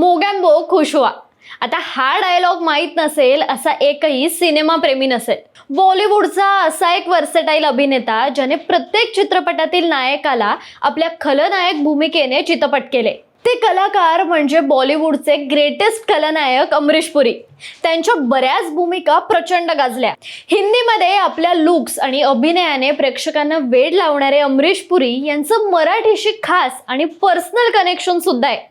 मोगॅम्बो खुश व्हा. आता हा डायलॉग माहीत नसेल असा एकही सिनेमाप्रेमी नसेल. बॉलिवूडचा असा एक वर्सेटाईल अभिनेता ज्याने प्रत्येक चित्रपटातील नायकाला आपल्या खलनायक भूमिकेने चित्रपट केले. ते कलाकार म्हणजे बॉलिवूडचे ग्रेटेस्ट खलनायक अमरीश पुरी. त्यांच्या बऱ्याच भूमिका प्रचंड गाजल्या. हिंदीमध्ये आपल्या लुक्स आणि अभिनयाने प्रेक्षकांना वेड लावणारे अमरीश पुरी यांचं मराठीशी खास आणि पर्सनल कनेक्शन सुद्धा आहे.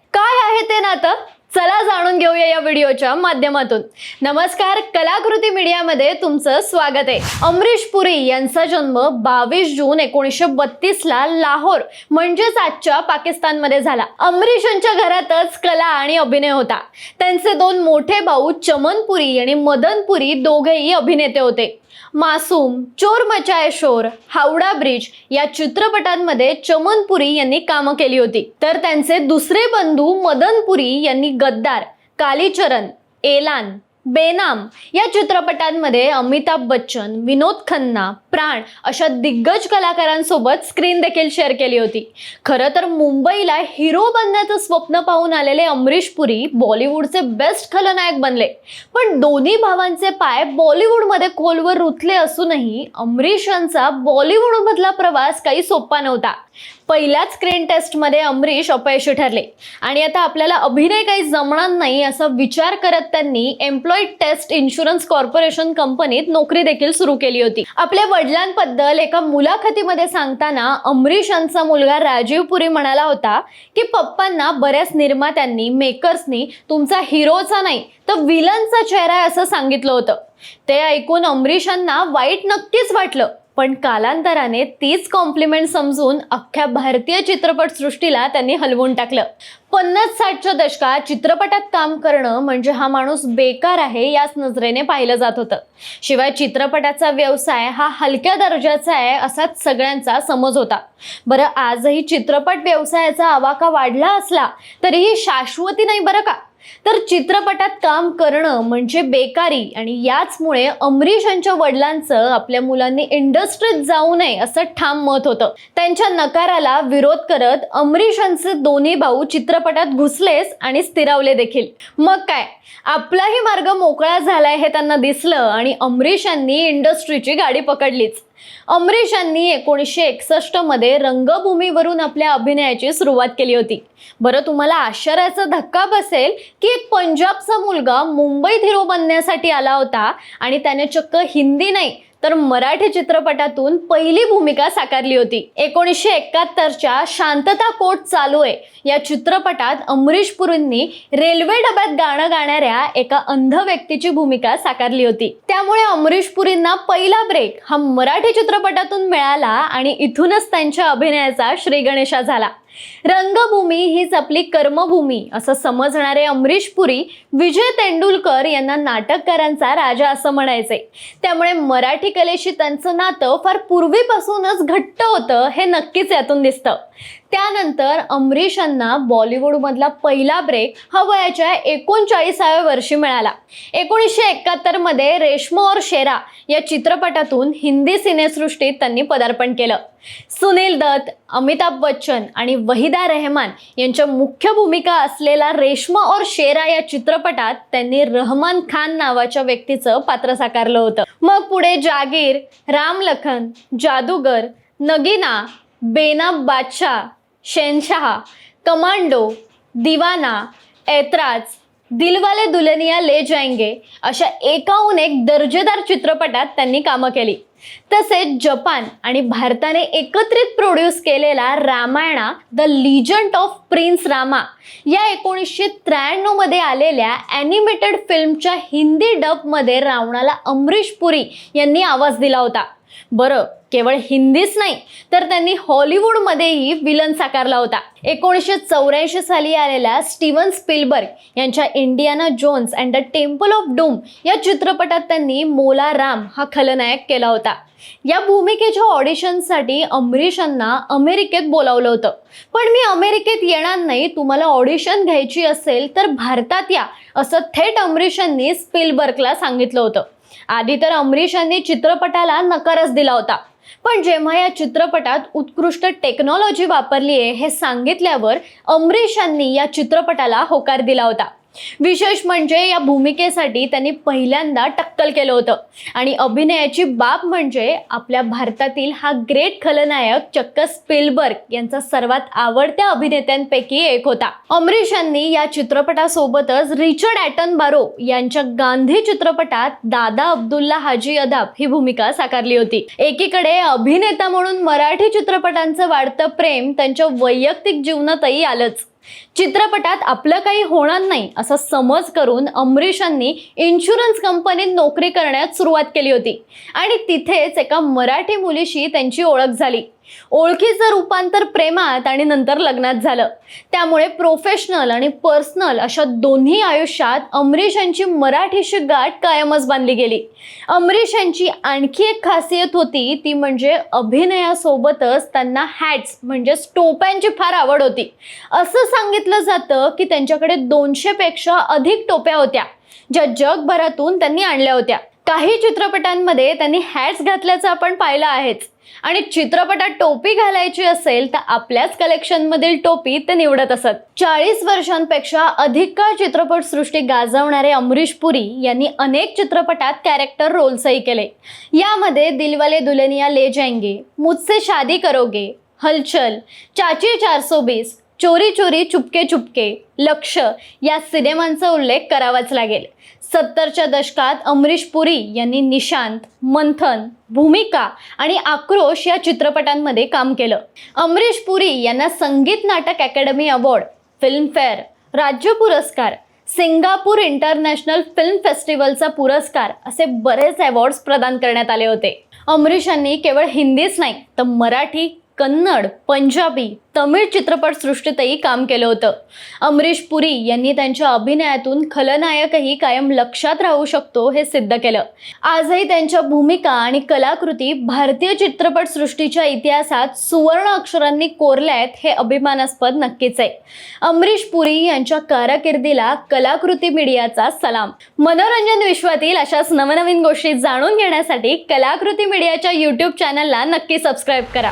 आहे ते नातं चला जाणून घेऊया या व्हिडिओच्या माध्यमातून. नमस्कार कलाकृती मीडियामध्ये तुमचं स्वागत आहे. अमरीश पुरी यांचा जन्म बावीस जून एकोणीसशे बत्तीस ला लाहोर म्हणजेच आजच्या पाकिस्तानमध्ये झाला. अमरीश यांच्या घरातच कला आणि अभिनय होता. त्यांचे दोन मोठे भाऊ चमन पुरी आणि मदन पुरी दोघेही अभिनेते होते. मासूम चोर मचाय शोर हावडा ब्रिज या चित्रपटांमध्ये चमनपुरी यांनी कामं केली होती. तर त्यांचे दुसरे बंधू मदनपुरी यांनी गद्दार कालीचरण एलान बेनाम या चित्रपटांमध्ये अमिताभ बच्चन विनोद खन्ना प्राण अशा दिग्गज कलाकारांसोबत स्क्रीन देखील शेअर केली होती. खरं तर मुंबईला हिरो बनण्याचं स्वप्न पाहून आलेले अमरीश पुरी बॉलिवूडचे बेस्ट खलनायक बनले. पण दोन्ही भावांचे पाय बॉलिवूडमध्ये खोलवर रुतले असूनही अमरीश यांचा बॉलिवूडमधला प्रवास काही सोपा नव्हता. पहिल्याच स्क्रीन टेस्टमध्ये अमरीश अपयशी ठरले. आणि आता आपल्याला अभिनय काही जमणार नाही असा विचार करत त्यांनी एम्प्लॉईड टेस्ट इन्शुरन्स कॉर्पोरेशन कंपनीत नोकरी देखील सुरू केली होती. आपल्या वडिलांबद्दल एका मुलाखतीमध्ये सांगताना अमरीश यांचा मुलगा राजीव पुरी म्हणाला होता की पप्पांना बऱ्याच निर्मात्यांनी मेकर्सनी तुमचा हिरोचा नाही तर विलनचा चेहरा आहे असं सांगितलं होतं. ते ऐकून अमरीशांना वाईट नक्कीच वाटलं. पण कालांतराने तीच कॉम्प्लिमेंट समजून अख्ख्या भारतीय चित्रपटसृष्टीला त्यांनी हलवून टाकलं. पन्नास साठच्या दशकात चित्रपटात काम करणं म्हणजे हा माणूस बेकार आहे याच नजरेने पाहिलं जात होतं. शिवाय चित्रपटाचा व्यवसाय हा हलक्या दर्जाचा आहे असाच सगळ्यांचा समज होता. बरं आजही चित्रपट व्यवसायाचा आवाका वाढला असला तरीही शाश्वती नाही बरं का? तर चित्रपटात काम करणं म्हणजे बेकारी आणि याचमुळे अमरीश यांच्या वडिलांचं आपल्या मुलांनी इंडस्ट्रीत जाऊ नये असं ठाम मत होतं. त्यांच्या नकाराला विरोध करत अमरीश यांचे दोन्ही भाऊ चित्रपटात घुसलेच आणि स्थिरावले देखील. मग काय? आपलाही मार्ग मोकळा झालाय हे त्यांना दिसलं आणि अमरीश यांनी इंडस्ट्रीची गाडी पकडलीच. अमरीश यांनी एकोणीसशे एकसष्टमध्ये रंगभूमीवरून आपल्या अभिनयाची सुरुवात केली होती. बरं तुम्हाला आश्चर्याचा धक्का बसेल की एक पंजाबचा मुलगा मुंबईत हिरो बनण्यासाठी आला होता आणि त्याने चक्क हिंदी नाही तर मराठी चित्रपटातून पहिली भूमिका साकारली होती. एकोणीसशे एकाहत्तरच्या शांतता कोट चालू आहे. या चित्रपटात अमरीश पुरींनी रेल्वे डब्यात गाणं गाणाऱ्या एका अंध व्यक्तीची भूमिका साकारली होती. त्यामुळे अमरीश पुरींना पहिला ब्रेक हा मराठी चित्रपटातून मिळाला आणि इथूनच त्यांच्या अभिनयाचा श्रीगणेशा झाला. रंगभूमी हीच आपली कर्मभूमी असं समजणारे अमरीश पुरी विजय तेंडुलकर यांना नाटककारांचा राजा असं म्हणायचे. त्यामुळे मराठी कलेशी त्यांचं नातं फार पूर्वीपासूनच घट्ट होतं हे नक्कीच यातून दिसतं. त्यानंतर अमरीशांना बॉलिवूडमधला पहिला ब्रेक हा वयाच्या एकोणचाळीसाव्या वर्षी मिळाला. एकोणीसशे एकाहत्तरमध्ये रेशमा और शेरा या चित्रपटातून हिंदी सिनेसृष्टीत त्यांनी पदार्पण केलं. सुनील दत्त अमिताभ बच्चन आणि वहिदा रहमान यांच्या मुख्य भूमिका असलेला रेशमा और शेरा या चित्रपटात त्यांनी रहमान खान नावाच्या व्यक्तीचं पात्र साकारलं होतं. मग पुढे जागीर राम लखन जादूगर नगीना बेनाब बादशाह शेनशाह कमांडो दिवाना ऐतराज दिलवाले दुल्हनिया ले जाएंगे अशा एकाहून एक दर्जेदार चित्रपटात त्यांनी कामं केली. तसेच जपान आणि भारताने एकत्रित प्रोड्यूस केलेला Ramayana the Legend of Prince Rama या एकोणीसशे त्र्याण्णवमध्ये आलेल्या ॲनिमेटेड फिल्मच्या हिंदी डबमध्ये रावणाला अमरीश पुरी यांनी आवाज दिला होता. बरं केवळ हिंदीच नाही तर त्यांनी हॉलिवूडमध्येही विलन साकारला होता. एकोणीसशे चौऱ्याऐंशी साली आलेल्या स्टीवन स्पिलबर्ग यांच्या Indiana Jones and the Temple of Doom या चित्रपटात त्यांनी मोला राम हा खलनायक केला होता. या भूमिकेच्या ऑडिशनसाठी अमरीशांना अमेरिकेत बोलावलं होतं. पण मी अमेरिकेत येणार नाही तुम्हाला ऑडिशन घ्यायची असेल तर भारतात या असं थेट अमरीशांनी स्पिलबर्गला सांगितलं होतं. आधी तर अमरीश यांनी चित्रपटाला नकारच दिला होता. पण जेव्हा या चित्रपटात उत्कृष्ट टेक्नॉलॉजी वापरली आहे हे सांगितल्यावर अमरीश यांनी या चित्रपटाला होकार दिला होता. विशेष म्हणजे या भूमिकेसाठी त्यांनी पहिल्यांदा टक्कल केलं होतं. आणि अभिनयाची बाब म्हणजे आपल्या भारतातील हा ग्रेट खलनायक चक्क स्पिलबर्ग यांचा सर्वात आवडत्या अभिनेत्यांपैकी एक होता. अमरीश यांनी या चित्रपटासोबतच रिचर्ड ॲटन बारो यांच्या गांधी चित्रपटात दादा अब्दुल्ला हाजी अदाब ही भूमिका साकारली होती. एकीकडे अभिनेता म्हणून मराठी चित्रपटांचं वाढतं प्रेम त्यांच्या वैयक्तिक जीवनातही आलंच. चित्रपटात आपलं काही होणार नाही असा समज करून अमरीशांनी इन्शुरन्स कंपनीत नोकरी करण्यास सुरुवात केली होती. आणि तिथेच एका मराठी मुलीशी त्यांची ओळख झाली. ओळखीचं रूपांतर प्रेमात आणि नंतर लग्नात झालं. त्यामुळे प्रोफेशनल आणि पर्सनल अशा दोन्ही आयुष्यात अमरीश यांची मराठीशी गाठ कायमच बांधली गेली. अमरीश यांची आणखी एक खासियत होती ती म्हणजे अभिनयासोबतच त्यांना हॅट्स म्हणजे टोप्यांची फार आवड होती. असं सांगितलं जातं की त्यांच्याकडे दोनशेपेक्षा अधिक टोप्या होत्या ज्या जगभरातून त्यांनी आणल्या होत्या. काही चित्रपटांमध्ये त्यांनी हॅट्स घातल्याचं आपण पाहिलं आहेच. आणि चित्रपटात टोपी घालायची असेल तर आपल्याच कलेक्शनमधील टोपी ते निवडत असत. चाळीस वर्षांपेक्षा अधिक काळ चित्रपटसृष्टी गाजवणारे अमरीश पुरी यांनी अनेक चित्रपटात कॅरेक्टर रोल्सही केले. यामध्ये दिलवाले दुल्हनिया ले जाएंगे मुझसे शादी करोगे हलचल चाची चारसो बीस चोरी चोरी चुपके चुपके लक्ष या सिनेमांचा उल्लेख करावाच लागेल. सत्तरच्या दशकात अमरीश पुरी यांनी निशांत मंथन भूमिका आणि आक्रोश या चित्रपटांमध्ये काम केलं. अमरीश पुरी यांना संगीत नाटक अकॅडमी अवॉर्ड फिल्मफेअर राज्य पुरस्कार सिंगापूर इंटरनॅशनल फिल्म फेस्टिवलचा पुरस्कार असे बरेच अवॉर्ड्स प्रदान करण्यात आले होते. अमरीश यांनी केवळ हिंदीच नाही तर मराठी कन्नड पंजाबी तमिळ चित्रपटसृष्टीतही काम केलं होतं. अमरीश पुरी यांनी त्यांच्या अभिनयातून खलनायकही कायम लक्षात राहू शकतो हे सिद्ध केलं. आजही त्यांच्या भूमिका आणि कलाकृती भारतीय चित्रपटसृष्टीच्या इतिहासात सुवर्ण अक्षरांनी कोरल्या आहेत हे अभिमानास्पद नक्कीच आहे. अमरीश पुरी यांच्या कारकिर्दीला कलाकृती मीडियाचा सलाम. मनोरंजन विश्वातील अशाच नवनवीन गोष्टी जाणून घेण्यासाठी कलाकृती मीडियाच्या यूट्यूब चॅनलला नक्की सबस्क्राईब करा.